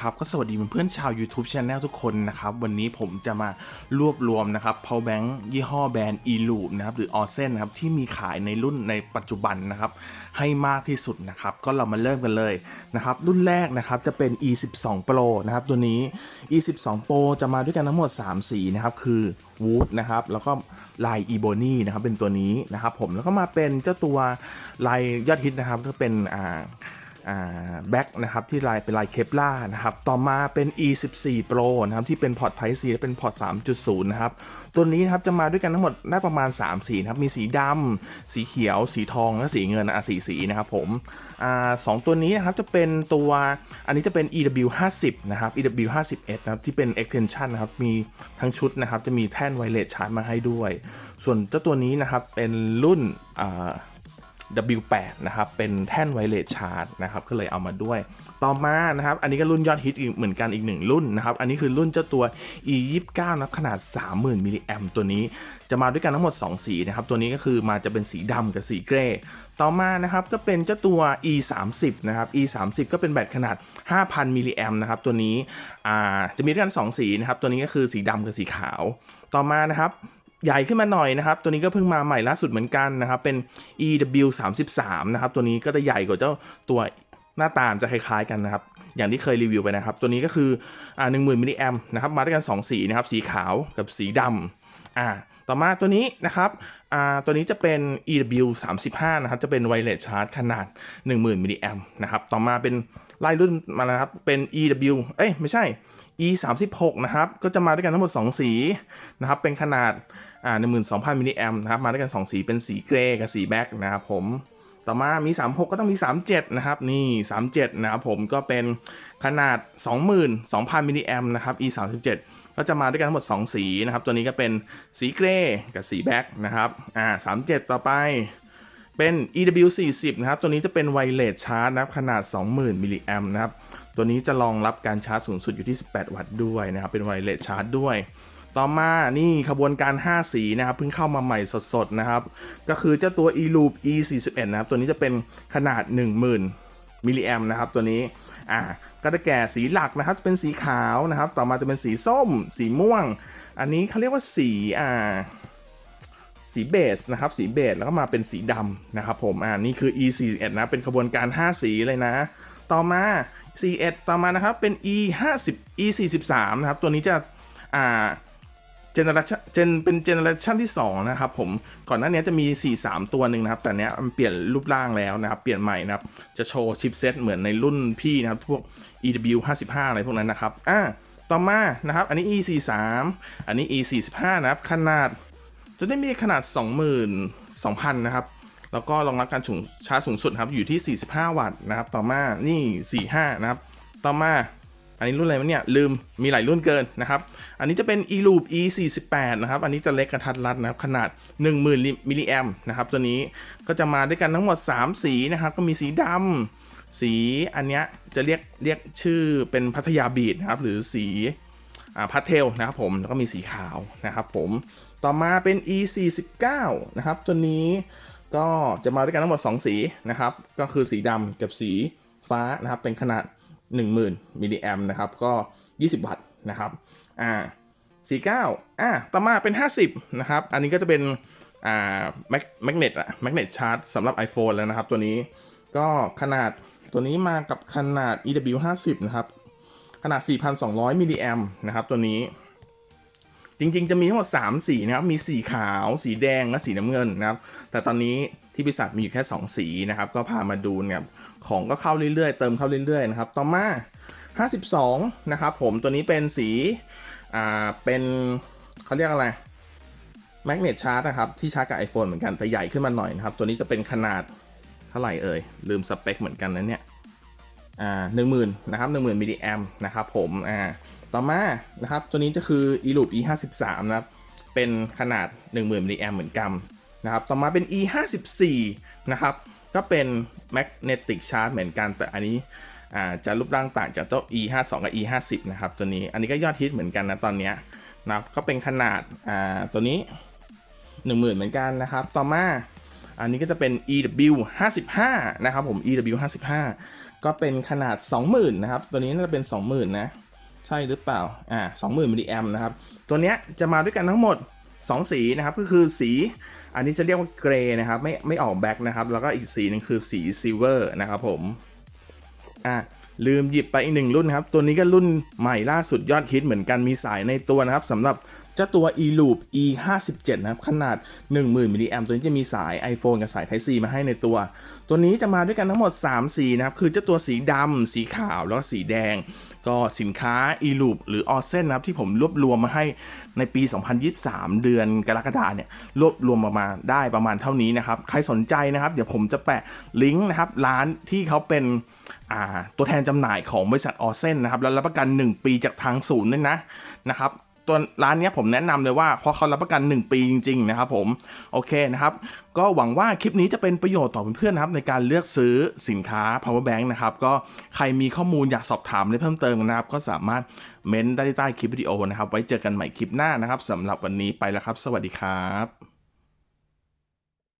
ครับ ก็สวัสดีเพื่อนๆชาว YouTube Channel ทุกคนนะครับ วันนี้ผมจะมารวบรวมนะครับ power bank ยี่ห้อแบรนด์ e l o o p นะครับ หรือ o r s e n นะครับ ที่มีขายในรุ่นในปัจจุบันนะครับ ให้มากที่สุดนะครับ ก็เรามาเริ่มกันเลยนะครับ รุ่นแรกนะครับ จะเป็น e 1 2 pro นะครับ ตัวนี้ e 1 2 pro จะมาด้วยกันทั้งหมด 3 สีนะครับ คือ wood นะครับ แล้วก็ลาย ebony นะครับ เป็นตัวนี้นะครับผม แล้วก็มาเป็นเจ้าตัวลายยอดฮิตนะครับก็เป็นอ่า แบ็กนะครับที่ลายเป็นลายเคปล่านะครับต่อมาเป็น e 1 4 pro นะครับที่เป็นพอร์ต Type C และเป็นพอร์ต 3.0 นะครับ ตัวนี้นะครับจะมาด้วยกันทั้งหมดได้ประมาณ 3 สีนะครับ มีสีดำสีเขียว สีทอง และสีเงินอะสีสีนะครับผมอ่าสองตัวนี้นะครับจะเป็นตัวอันนี้จะเป็น EW 50 นะครับ EW 51นะครับที่เป็น extension นะครับมีทั้งชุดนะครับจะมีแท่นไวเลสชาร์จมาให้ด้วย ส่วนเจ้าตัวนี้นะครับเป็นรุ่นอ่า W8 นะครับเป็นแท่นไวเลสชาร์จนะครับก็เลยเอามาด้วย ต่อมานะครับอันนี้ก็รุ่นยอดฮิตอีกเหมือนกันอีกหนึ่งรุ่นนะครับอันนี้คือรุ่นเจ้าตัว E29 นะขนาด 30,000มิลลิแอมตัวนี้จะมาด้วยกันทั้งหมด 2 สีนะครับตัวนี้ก็คือมาจะเป็นสีดำกับสีเกรย์ต่อมานะครับก็เป็นเจ้าตัว E30 นะครับ E30 ก็เป็นแบตขนาด 5,000มิลลิแอมนะครับตัวนี้จะมีด้วยกัน 2 สีนะครับตัวนี้ก็คือสีดำกับสีขาว ต่อมานะครับ ใหญ่ขึ้นมาหน่อยนะครับ ตัวนี้ก็เพิ่งมาใหม่ล่าสุดเหมือนกันนะครับ เป็น EW 33นะครับ ตัวนี้ก็จะใหญ่กว่าเจ้าตัวหน้าตามจะคล้ายๆกันนะครับ อย่างที่เคยรีวิวไปนะครับ ตัวนี้ก็คืออ่า10,000มิลลิแอมนะครับ มาด้วยกัน 2 สีนะครับ สีขาวกับสีดำอ่า ต่อมาตัวนี้นะครับ อ่า ตัวนี้จะเป็น EW 35นะครับ จะเป็นไวเลสชาร์จขนาด 10,000มิลลิแอมนะครับ ต่อมาเป็นไล่รุ่นมานะครับ เป็น EW เอ้ย ไม่ใช่ E 3 6นะครับก็จะมาด้วยกันทั้งหมด 2 สีนะครับเป็นขนาดอ่า12,000มิลลิแอมนะครับมาด้วยกัน 2 สีเป็นสีเกรย์กับสีแบ็กนะครับผมต่อมามี 36 ก็ต้องมี 37 นะครับ นี่ 37 นะครับผมก็เป็นขนาด 22,000มิลลิแอมนะครับ E 37ก็จะมาด้วยกันทั้งหมด 2 สีนะครับ ตัวนี้ก็เป็นสีเกรย์กับสีแบ็กนะครับอ่า37 ต่อไป เป็น EW 40 นะครับ ตัวนี้จะเป็นไวเลสชาร์จนะครับ ขนาด 20,000 มิลลิแอมนะครับ ตัวนี้จะรองรับการชาร์จสูงสุดอยู่ที่ 18 วัตต์ด้วยนะครับ เป็นไวเลสชาร์จด้วย ต่อมานี่ขบวนการ 5 สีนะครับ เพิ่งเข้ามาใหม่สดๆนะครับ ก็คือเจ้าตัว e loop e 4 1 นะครับ ตัวนี้จะเป็นขนาด 10,000 มิลลิแอมนะครับ ตัวนี้ อ่า ก็จะแก่สีหลักนะครับ จะเป็นสีขาวนะครับ ต่อมาจะเป็นสีส้ม สีม่วง อันนี้เขาเรียกว่าสี อ่า สีเบสนะครับสีเบสแล้วก็มาเป็นสีดำนะครับผมอ่านี่คือ e 4 1นะเป็นขบวนการ 5 สีเลยนะ ต่อมา 41 ต่อมานะครับเป็น e 50 e 43นะครับตัวนี้จะอ่าเจเนอเรชันเจนเป็นเจเนอเรชันที่ 2 นะครับผมก่อนหน้านี้จะมี 4 3 ตัวหนึ่งนะครับ แต่เนี้ยมันเปลี่ยนรูปร่างแล้วนะครับ เปลี่ยนใหม่นะครับ จะโชว์ชิปเซตเหมือนในรุ่นพี่นะครับ พวก EW 55อะไรพวกนั้นนะครับอ่าต่อมานะครับ อันนี้ E 43 อันนี้ E 45 นะครับ ขนาด จะได้มีขนาด 22,000 นะครับ แล้วก็รองรับการชาร์จสูงสุดครับอยู่ที่ 45 วัตต์นะครับ ต่อมา นี่ 45 นะครับ ต่อมา อันนี้รุ่นอะไรวะเนี่ย ลืม มีหลายรุ่นเกินนะครับ อันนี้จะเป็น e loop e 48นะครับ อันนี้จะเล็กกระทัดรัดนะครับ ขนาด 10,000มิลลิแอมนะครับ ตัวนี้ก็จะมาด้วยกันทั้งหมด 3 สีนะครับ ก็มีสีดำสีอันเนี้ยจะเรียกเรียกชื่อเป็นพัทยาบีดนะครับ หรือสี พาสเทลนะครับผมแล้วก็มีสีขาวนะครับผมต่อมาเป็น e 4 9นะครับตัวนี้ก็จะมาด้วยกันทั้งหมด 2 สีนะครับ ก็คือสีดำกับสีฟ้านะครับ เป็นขนาด 10,000มิลลิแอมนะครับ ก็ 20 วัตต์นะครับอ่า49อ่าต่อมาเป็น 50นะครับ อันนี้ก็จะเป็นอ่าแมกแมกเนตอะแมกเนตชาร์จสำหรับ iPhone แล้วนะครับ ตัวนี้ก็ขนาดตัวนี้มากับขนาด EW 50นะครับ ขนาด 4,200 มิลลิแอมนะครับตัวนี้ จริงๆ จะมีทั้งหมด 3 สีนะครับ มีสีขาว สีแดง และสีน้ำเงินนะครับ แต่ตอนนี้ที่บริษัทมีอยู่แค่ 2 สีนะครับ ก็พามาดูเนี่ยของก็เข้าเรื่อยๆ เติมเข้าเรื่อยๆ นะครับ ต่อมา 52 นะครับผม ตัวนี้เป็นสี อ่า เป็นเขาเรียกอะไรแมกเนตชาร์จนะครับ ที่ชาร์จกับ iPhone เหมือนกันแต่ใหญ่ขึ้นมาหน่อยนะครับ ตัวนี้จะเป็นขนาดเท่าไหร่เอ่ยลืมสเปคเหมือนกันนะเนี่ย อ่าหนึ่งหมื่นนะครับหนึ่งหมื่นมิลลิแอมนะครับผมอ่าต่อมานะครับตัวนี้จะคือ e loop e 5 3นะครับเป็นขนาด 10,000มิลลิแอมเหมือนกันนะครับต่อมาเป็น e 5 4นะครับก็เป็น magnetic charge เหมือนกัน แต่อันนี้อ่าจะรูปร่างต่างจากเจ้า e 5 2กับ e 5 0นะครับตัวนี้อันนี้ก็ยอดฮิตเหมือนกันนะตอนนี้นะครับก็เป็นขนาดอ่าตัวนี้ 10,000เหมือนกันนะครับต่อมาอันนี้ก็จะเป็น EW 55นะครับผม EW 55 ก็เป็นขนาด 20,000นะครับ ตัวนี้น่าจะเป็น 20,000นะใช่หรือเปล่า อ่า20,000มิลลิแอมนะครับ ตัวเนี้ยจะมาด้วยกันทั้งหมด 2 สีนะครับ ก็คือสี อันนี้จะเรียกว่าเกรย์นะครับ ไม่ไม่ออกแบ็คนะครับ แล้วก็อีกสีหนึงคือสีซิลเวอร์นะครับผม อะลืมหยิบไปอีกหนึ่งรุ่นครับ ตัวนี้ก็รุ่นใหม่ล่าสุดยอดฮิตเหมือนกันมีสายในตัวนะครับสำหรับ เจ้าตัว e-loop e 5 7นะครับ ขนาด 10,000มิลลิแอมตัวนี้จะมีสาย iPhone กับสาย Type C มาให้ในตัว ตัวนี้จะมาด้วยกันทั้งหมด 3 สีนะครับ คือเจ้าตัวสีดำสีขาวแล้วก็สีแดง ก็สินค้า e-loop หรือ o s e n นะครับ ที่ผมรวบรวมมาให้ในปี 2023 เดือนกรกฎาเนี่ยรวบรวมออกมาได้ประมาณเท่านี้นะครับ ใครสนใจนะครับ เดี๋ยวผมจะแปะลิงก์นะครับร้านที่เขาเป็นตัวแทนจำหน่ายของบริษัทออเซนนะครับแล้วรับประกัน 1 ปีจากทางศูนย์ด้วยนะนะครับ ตัวร้านนี้ผมแนะนำเลยว่าเพราะเขารับประกัน 1 ปีจริง ๆ นะครับผม โอเคนะครับ ก็หวังว่าคลิปนี้จะเป็นประโยชน์ต่อเพื่อนๆนะครับ ในการเลือกซื้อสินค้า power bank นะครับ ก็ใครมีข้อมูลอยากสอบถามเพิ่มเติมนะครับ ก็สามารถเม้นได้ใต้คลิปวิดีโอนะครับ ไว้เจอกันใหม่คลิปหน้านะครับสำหรับวันนี้ไปแล้วครับ สวัสดีครับ